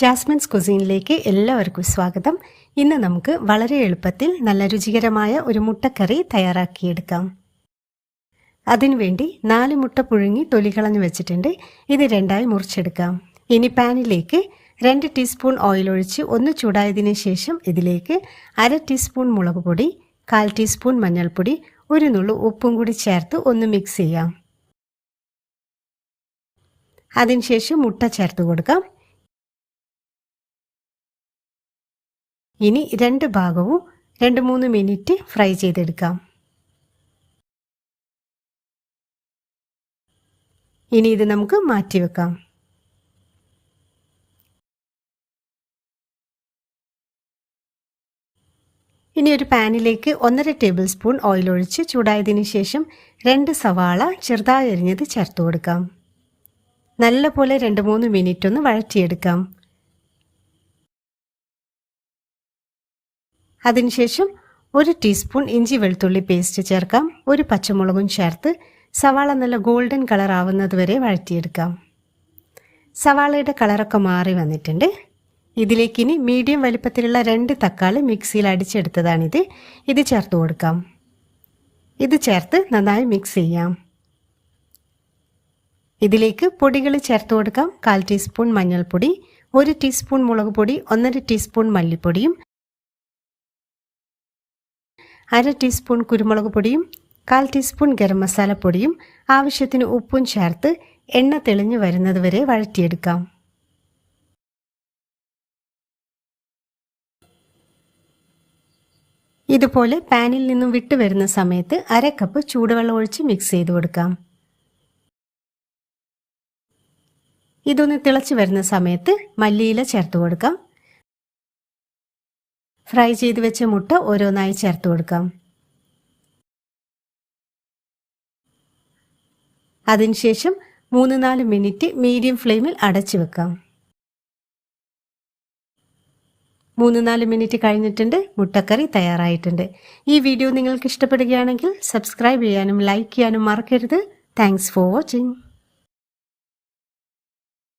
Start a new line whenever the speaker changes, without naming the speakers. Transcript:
Jasmine's കുസീനിലേക്ക് എല്ലാവർക്കും സ്വാഗതം ഇന്ന് നമുക്ക് വളരെ എളുപ്പത്തിൽ നല്ല രുചികരമായ ഒരു മുട്ടക്കറി തയ്യാറാക്കിയെടുക്കാം അതിനുവേണ്ടി നാല് മുട്ട പുഴുങ്ങി തൊലികളഞ്ഞു വെച്ചിട്ടുണ്ട് ഇത് രണ്ടായി മുറിച്ചെടുക്കാം ഇനി പാനിലേക്ക് രണ്ട് ടീസ്പൂൺ ഓയിൽ ഒഴിച്ച് ഒന്ന് ചൂടായതിന് ശേഷം ഇതിലേക്ക് അര ടീസ്പൂൺ മുളക് പൊടി കാൽ ടീസ്പൂൺ മഞ്ഞൾപ്പൊടി ഒരു നുള്ളു ഉപ്പും കൂടി ചേർത്ത് ഒന്ന് മിക്സ് ചെയ്യാം അതിനുശേഷം മുട്ട ചേർത്ത് കൊടുക്കാം ഇനി രണ്ട് ഭാഗവും രണ്ട് മൂന്ന് മിനിറ്റ് ഫ്രൈ ചെയ്തെടുക്കാം ഇനി ഇത് നമുക്ക് മാറ്റി വെക്കാം ഇനി ഒരു പാനിലേക്ക് ഒന്നര ടേബിൾ സ്പൂൺ ഓയിൽ ഒഴിച്ച് ചൂടായതിന് ശേഷം രണ്ട് സവാള ചെറുതായി അരിഞ്ഞത് ചേർത്ത് കൊടുക്കാം നല്ലപോലെ രണ്ട് മൂന്ന് മിനിറ്റ് ഒന്ന് വഴറ്റിയെടുക്കാം അതിനുശേഷം ഒരു ടീസ്പൂൺ ഇഞ്ചി വെളുത്തുള്ളി പേസ്റ്റ് ചേർക്കാം ഒരു പച്ചമുളകും ചേർത്ത് സവാള നല്ല ഗോൾഡൻ കളർ ആവുന്നത് വരെ വഴറ്റിയെടുക്കാം സവാളയുടെ കളറൊക്കെ മാറി വന്നിട്ടുണ്ട് ഇതിലേക്ക് ഇനി മീഡിയം വലിപ്പത്തിലുള്ള രണ്ട് തക്കാളി മിക്സിയിൽ അടിച്ചെടുത്തതാണിത് ഇത് ചേർത്ത് കൊടുക്കാം ഇത് ചേർത്ത് നന്നായി മിക്സ് ചെയ്യാം ഇതിലേക്ക് പൊടികൾ ചേർത്ത് കൊടുക്കാം കാൽ ടീസ്പൂൺ മഞ്ഞൾപ്പൊടി ഒരു ടീസ്പൂൺ മുളക് പൊടി ഒന്നര ടീസ്പൂൺ മല്ലിപ്പൊടിയും അര ടീസ്പൂൺ കുരുമുളക് പൊടിയും കാൽ ടീസ്പൂൺ ഗരം മസാലപ്പൊടിയും ആവശ്യത്തിന് ഉപ്പും ചേർത്ത് എണ്ണ തെളിഞ്ഞു വരുന്നതുവരെ വഴറ്റിയെടുക്കാം ഇതുപോലെ പാനിൽ നിന്നും വിട്ടു വരുന്ന സമയത്ത് അരക്കപ്പ് കപ്പ് ചൂടുവെള്ളം ഒഴിച്ച് മിക്സ് ചെയ്ത് കൊടുക്കാം ഇതൊന്ന് തിളച്ചു വരുന്ന സമയത്ത് മല്ലിയില ചേർത്ത് കൊടുക്കാം ഫ്രൈ ചെയ്ത് വെച്ച മുട്ട ഓരോന്നായി ചേർത്ത് കൊടുക്കാം അതിനുശേഷം മൂന്ന് നാല് മിനിറ്റ് മീഡിയം ഫ്ലെയിമിൽ അടച്ചു വെക്കാം മൂന്ന് നാല് മിനിറ്റ് കഴിഞ്ഞിട്ടുണ്ട് മുട്ടക്കറി തയ്യാറായിട്ടുണ്ട് ഈ വീഡിയോ നിങ്ങൾക്ക് ഇഷ്ടപ്പെടുകയാണെങ്കിൽ സബ്സ്ക്രൈബ് ചെയ്യാനും ലൈക്ക് ചെയ്യാനും മറക്കരുത് താങ്ക്സ് ഫോർ വാച്ചിങ്